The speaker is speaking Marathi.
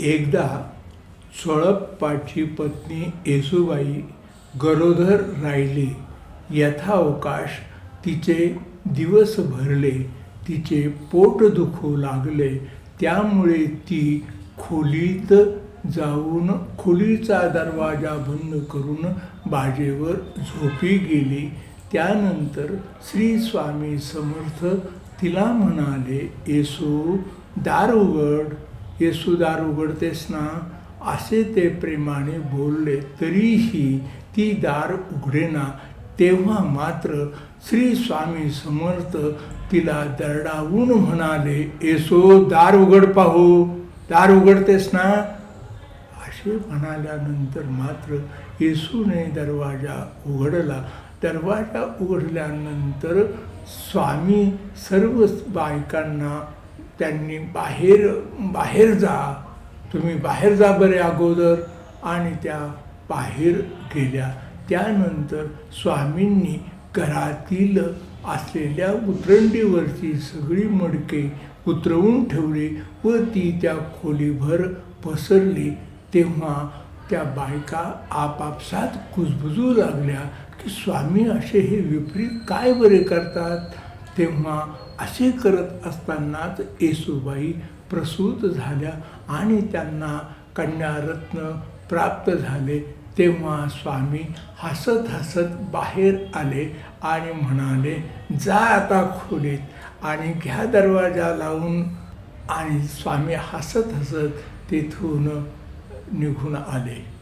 एकदा सोळप्पाची पत्नी येसूबाई गरोदर राहिली. यथावकाश तिचे दिवस भरले तिचे पोट दुखू लागले त्यामुळे ती खोलीत जाऊन खोलीचा दरवाजा बंद करून बाजेवर झोपी गेली. त्यानंतर श्री स्वामी समर्थ तिला म्हणाले येसू दार उघड येसू दार उघडतेस ना असे ते प्रेमाने बोलले तरीही ती दार उघडेना तेव्हा मात्र श्री स्वामी समर्थ तिला दरडावून म्हणाले येसो दार उघड पाहू दार उघडतेस ना असे म्हणाल्यानंतर मात्र येसूने दरवाजा उघडला. दरवाजा उघडल्यानंतर स्वामी सर्व बायकांना त्यांनी बाहेर बाहेर जा. तुम्ही बाहेर जा बरे अगोदर. आणि त्या बाहेर गेल्या. त्यानंतर स्वामींनी घरातील असलेल्या उतरंडीवरची सगळी मडके उतरवून ठेवली व ती त्या खोलीभर पसरली. तेव्हा त्या बायका आपापसात कुजबुजू लागल्या की स्वामी असे हे विपरीत काय बरे करतात? तेव्हा असे करत असतानाच येसूबाई प्रसूत झाल्या आणि त्यांना कन्यारत्न प्राप्त झाले. तेव्हा स्वामी हसत हसत बाहेर आले आणि म्हणाले जा आता खोलीत आणि घ्या दरवाजा लावून. आणि स्वामी हसत हसत तेथून निघून आले.